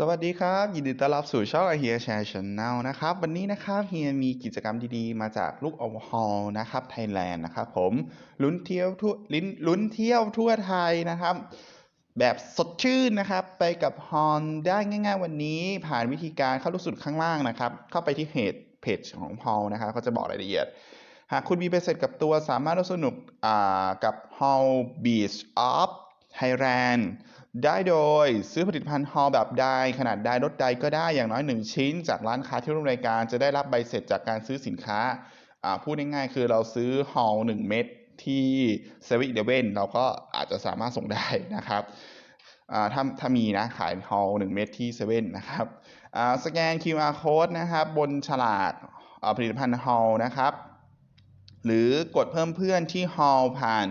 สวัสดีครับ ยินดีต้อนรับสู่ช่องเฮียแชร์ชแนลนะครับ วันนี้นะครับเฮียมีกิจกรรมดีๆ มาจากลูกอวฮอลนะครับไทยแลนด์นะครับผมลุ้นเที่ยวทั่วลิ้นลุ้นเที่ยวทั่วไทยนะครับ แบบสดชื่นนะครับ ไปกับฮอนได้ง่าย ๆ วันนี้ผ่านวิธีการเข้ารูปสุดข้างล่างนะครับ เข้าไปที่เพจเพจของฮอลนะครับเขาจะบอกรายละเอียด หากคุณมีใบเสร็จกับตัวสามารถร่วมสนุกอ่ากับ Hall Beach of Thailand ได้โดยซื้อผลิตภัณฑ์ Hall แบบใดขนาดใดลดใดก็ได้อย่างน้อย 1 ชิ้น จากร้านค้าที่ร่วมรายการจะได้รับใบเสร็จจากการซื้อสินค้าอ่าพูดง่ายๆคือเราซื้อ Hall 1เม็ดที่7 e เ e ่ e อเวนเราก็อาจจะสามารถส่งได้นะครับอ่าถ้าถ้ามีนะขาย Hall 1เม็ดที่7 e เ e ่นนะครับอ่าสแกน QR code นะครับบนฉลากอ่าผลิตภัณฑ์ Hall นะครับหรือกดเพิ่มเพื่อนที่ Hall ผ่าน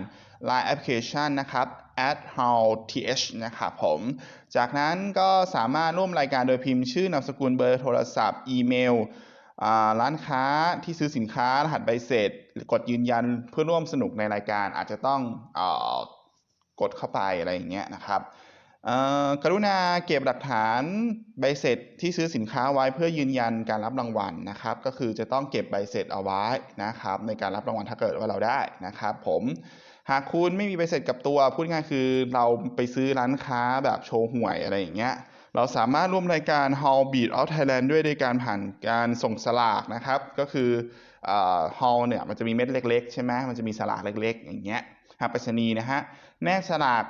Line Application นะครับ at hall th นะครับผม จากนั้นก็สามารถร่วมรายการโดยพิมพ์ชื่อนามสกุลเบอร์โทรศัพท์ อีเมล ร้านค้าที่ซื้อสินค้ารหัสใบเสร็จ กดยืนยันเพื่อร่วมสนุกในรายการอาจจะต้องออกดเข้าไปอะไรอย่างเงี้ยนะครับกรุณาเก็บหลักฐานใบเสร็จที่ซื้อสินค้าไว้เพื่อยืนยันการรับรางวัลนะครับ ก็คือจะต้องเก็บใบเสร็จเอาไว้นะครับในการรับรางวัลถ้าเกิดว่าเราได้นะครับ ผม หากคุณไม่มีใบเสร็จกับตัว พูดง่ายคือเราไปซื้อร้านค้าแบบโชว์หวยอะไรอย่างเงี้ย เราสามารถร่วมรายการ Hall Beat of Thailand ด้วยโดยการผ่านการส่งสลากนะครับ ก็คืออ Hall เนี่ยมันจะมีเม็ดเล็กๆ ใช่ไหมมันจะมีสลากเล็ก ๆ อย่างเงี้ยหากไปรษณีย์นะฮะ แนบสลาก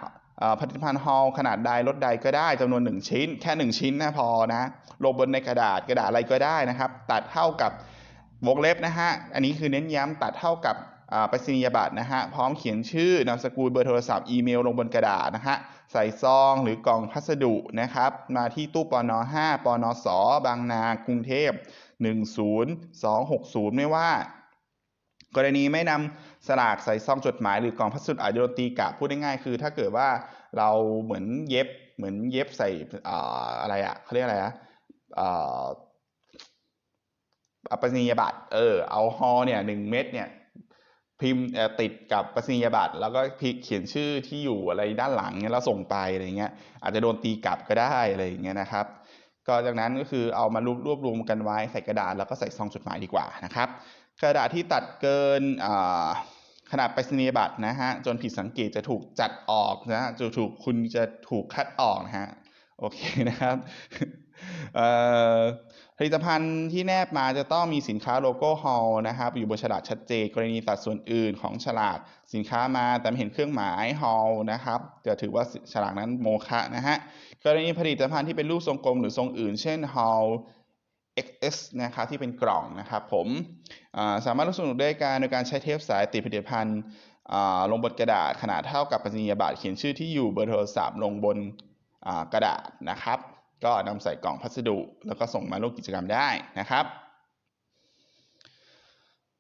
ผลิตภัณฑ์ Hall ขนาดใดลดใดก็ได้จำนวน 1 ชิ้น แค่ 1 ชิ้นนะพอนะลงบนในกระดาษกระดาษอะไรก็ได้นะครับ ตัดเท่ากับวงเล็บนะฮะ อันนี้คือเน้นย้ำตัดเท่ากับ ไปรษณียบัตรนะฮะพร้อมเขียนชื่อนามสกุลเบอร์โทรศัพท์อีเมลลงบนกระดาษนะฮะใส่ซองหรือกล่องพัสดุนะครับมาที่ตู้ปน5ปนสบางนากรุงเทพ 10260 ไม่ว่า กรณีไม่นำสลากใส่ซองจดหมายหรือกล่องพัสดุอาจจะโดนตีกลับพูดง่ายๆคือ ถ้าเกิดว่าเราเหมือนเย็บเหมือนเย็บใส่อะไรอะเขาเรียกอะไรอะอ่าอะไปรษณียบัตรเออเอาฮอเนี่ยหนึ่งเม็ดเนี่ย พิมพ์ติดกับปรษณียบัตรแล้วก็เขียนชื่อที่อยู่อะไรด้านหลังเนี่ยแล้วส่งไปอะไรเงี้ยอาจจะโดนตีกลับก็ได้อะไรอย่างเงี้ยนะครับ ก็จากนั้นก็คือเอามารวบรวบรวมกันไว้ใส่กระดาษแล้วก็ใส่ซองจดหมายดีกว่านะครับ กระดาษที่ตัดเกินขนาดไปรษณียบัตรนะฮะจนผิดสังเกตจะถูกจัดออกนะฮะจะถูกคุณจะถูกคัดออกนะฮะโอเคนะครับ ผลิตภัณฑ์ที่แนบมาจะต้องมีสินค้าโลโก้ฮอลนะครับอยู่บนฉลากชัดเจนกรณีตัดส่วนอื่นของฉลากสินค้ามาแต่ไม่เห็นเครื่องหมายฮอลนะครับจะถือว่าฉลากนั้นโมฆะนะฮะกรณีผลิตภัณฑ์ที่เป็นรูปทรงกลมหรือทรงอื่น เช่นฮอล XS นะครับที่เป็นกล่องนะครับผมสามารถร่วมสนุกด้การโดยการใช้เทปสายติดผลิตภัณฑ์ลงบนกระดาษขนาดเท่ากับปริญญาบัตรเขียนชื่อที่อยู่เบอร์โทรศัพท์ลงบนกระดาษนะครับ ก็นำใส่กล่องพัสดุ แล้วก็ส่งมาร่วมกิจกรรมได้นะครับ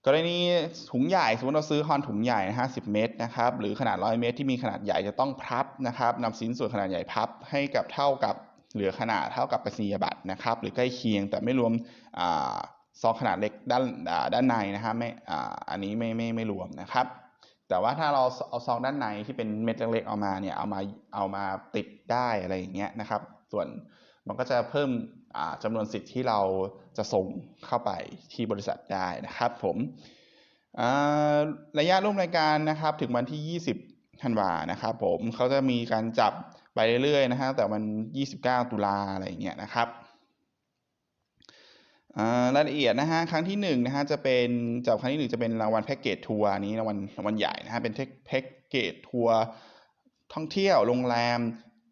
กรณีถุงใหญ่สมมติเราซื้อฮอนถุงใหญ่นะฮะ10เมตรนะครับหรือขนาด 100 เมตรที่มีขนาดใหญ่จะต้องพับนะครับนำชิ้นส่วนขนาดใหญ่พับให้กับเท่ากับเหลือขนาดเท่ากับปรษณียบัตรนะครับ หรือใกล้เคียงแต่ไม่รวมซองขนาดเล็กด้านด้านในนะฮะไม่อันนี้ไม่ไม่ไม่รวมนะครับ แต่ว่าถ้าเราเอาซองด้านในที่เป็นเม็ดเล็กๆเอามาเนี่ยเอามาเอามาติดได้อะไรอย่างเงี้ยนะครับ ส่วน มันก็จะเพิ่มจำนวนสิทธิ์ที่เราจะส่งเข้าไปที่บริษัทได้นะครับผมระยะร่วมรายการนะครับถึงวันที่ 20ธันวานะครับผมเขาจะมีการจับไปเรื่อยๆนะฮะแต่วัน 29 ตุลาอะไรเงี้ยนะครับรายละเอียดนะฮะครั้งที่หนึ่งนะฮะจะเป็นจับครั้งที่หนึ่งจะเป็นรางวัลแพ็กเกจทัวร์นี้รางวัลรางวัลใหญ่นะฮะเป็นแพ็กเกจทัวร์ท่องเที่ยวโรงแรม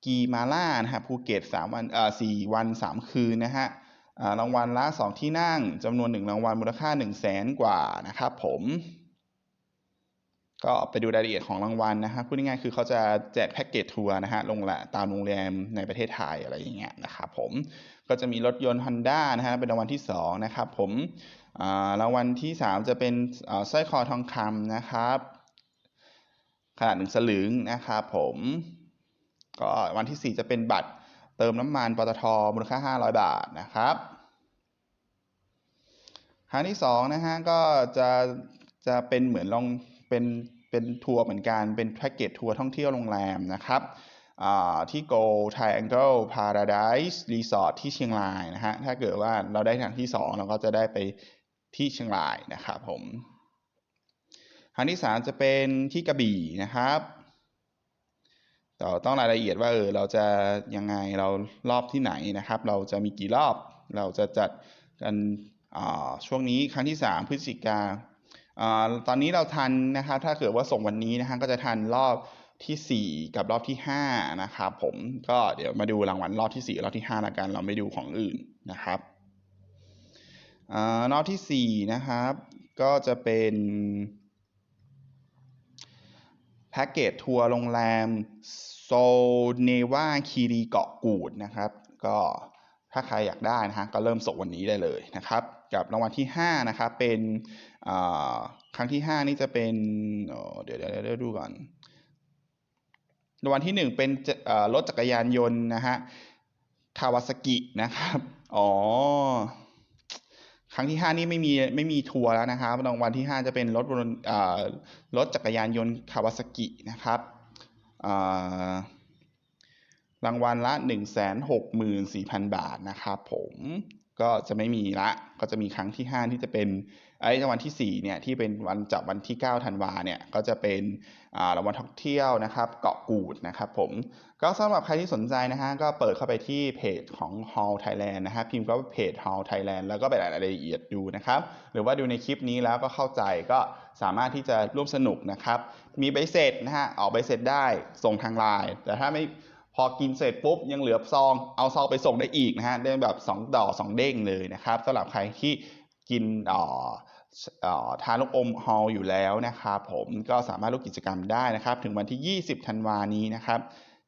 กีมาล่านะฮะภูเก็ตสามวันเอ่อสี่วันสามคืนนะฮะรางวัลละสองที่นั่งจำนวนหนึ่งรางวัลมูลค่าหนึ่งแสนกว่านะครับผม ก็ไปดูรายละเอียดของรางวัลนะฮะพูดง่ายๆคือเขาจะแจกแพ็กเกจทัวร์นะฮะลงละตามโรงแรมในประเทศไทยอะไรอย่างเงี้ยนะครับผมก็จะมีรถยนต์ Honda นะฮะเป็นรางวัลที่ 2 นะครับผมรางวัลที่ 3 จะเป็นสร้อยคอทองคำนะครับ ขนาดหนึ่งสลึงนะครับผม ก็วันที่ 4 จะเป็นบัตรเติมน้ำมันปตทมูลค่า 500 บาทนะครับครั้งที่2นะฮะก็จะจะเป็นเหมือนลองเป็นเป็นทัวร์เหมือนกันเป็นแพ็กเกจทัวร์ท่องเที่ยวโรงแรมนะครับอ่าที่ Go Triangle Paradise Resort ที่เชียงรายนะฮะถ้าเกิดว่าเราได้ครั้งที่สองเราก็จะได้ไปที่เชียงรายนะครับผมครั้งที่สามจะเป็นที่กระบี่นะครับ ต่ต้องรายละเอียดว่าเออเราจะยังไงเรารอบที่ไหนนะครับ เราจะมีกี่รอบ เราจะจัดกันอ่าช่วงนี้ครั้งที่สามพฤศจิกาอ่าตอนนี้เราทันนะครับถ้าเกิดว่าส่งวันนี้นะฮะก็จะทันรอบที่สี่กับรอบที่ห้านะครับผมก็เดี๋ยวมาดูรางวัลรอบที่สี่รอบที่ห้าละกันเราไม่ดูของอื่นนะครับอ่ารอบที่สี่นะครับ ก็จะเป็น พ็กเกจทัวร์โรงแรมโซเนวาคีรีเกาะกูดนะครับ ก็ถ้าใครอยากได้นะฮะก็เริ่มส่งวันนี้ได้เลยนะครับ กับรางวัลที่ 5 นะครับ เป็นครั้งที่ 5 นี่จะเป็นเดี๋ยวเดี๋ยวเดี๋ยวดูก่อนรางวัลที่ 1 เป็นจะเอ่อรถจักรยานยนต์นะฮะคาวาซากินะครับ อ๋อ ครั้งที่ห้านี่ไม่มีไม่มีทัวร์แล้วนะครับรางวัลที่ห้าจะเป็นรถบนรถจักรยานยนต์คาวาซากินะครับรางวัลละหนึ่งแสนหกหมื่นสี่พันบาทนะครับผม ก็จะไม่มีละ ก็จะมีครั้งที่ห้าที่จะเป็นไอ้วัลที่สี่เนี่ย ที่เป็นวันจับวันที่เก้าธันวาเนี่ย ก็จะเป็นอ่ารางวัลท่องเที่ยวนะครับ เกาะกูดนะครับผม ก็สำหรับใครที่สนใจนะฮะ ก็เปิดเข้าไปที่เพจของ Hall Thailand นะฮะ พิมพ์ก็เพจ Hall Thailand แล้วก็ไปรายละเอียดดูนะครับ หรือว่าดูในคลิปนี้แล้วก็เข้าใจก็สามารถที่จะร่วมสนุกนะครับ มีใบเสร็จนะฮะ ออกใบเสร็จได้ ส่งทางไลน์ แต่ถ้าไม่ พอกินเสร็จปุ๊บยังเหลือซอง เอาซองไปส่งได้อีกนะฮะได้แบบ2ดอก2เด้งเลยนะครับสำหรับใครที่กินอ่อทานลูกอมฮอลอยู่แล้วนะครับผมก็สามารถร่วมกิจกรรมได้นะครับ ถึงวันที่ 20ธันวานี้นะครับ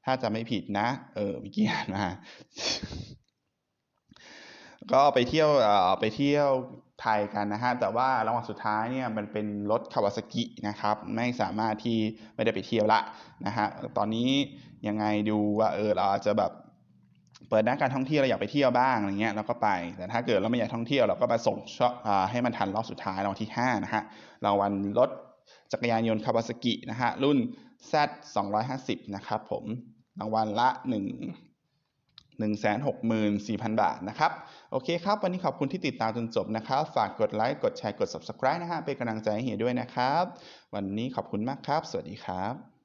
ถ้าจะไม่ผิดนะ เออเมื่อกี้อ่านมาก็ไปเที่ยวไปเที่ยว ไทยกันนะฮะ แต่ว่ารางวัลสุดท้ายเนี่ยมันเป็นรถคาวาซากินะครับ ไม่สามารถที่ไม่ได้ไปเที่ยวละนะฮะ ตอนนี้ยังไงดูว่าเออเราจะแบบเปิดหน้าการท่องเที่ยวเราอยากไปเที่ยวบ้างอะไรเงี้ยเราก็ไป แต่ถ้าเกิดเราไม่อยากท่องเที่ยวเราก็มาส่งช่ออ่าให้มันทันรอบสุดท้ายรางวัลที่5นะฮะ รางวัลรถจักรยานยนต์คาวาซากินะฮะรุ่น Z 250นะครับผมรางวัลละ 1 1 6 4 0 0 0 บาทนะครับ โอเคครับ วันนี้ขอบคุณที่ติดตามจนจบนะครับ ฝากกดไลค์ กดแชร์ กด subscribe นะฮะ เป็นกำลังใจให้เฮียด้วยนะครับ วันนี้ขอบคุณมากครับ สวัสดีครับ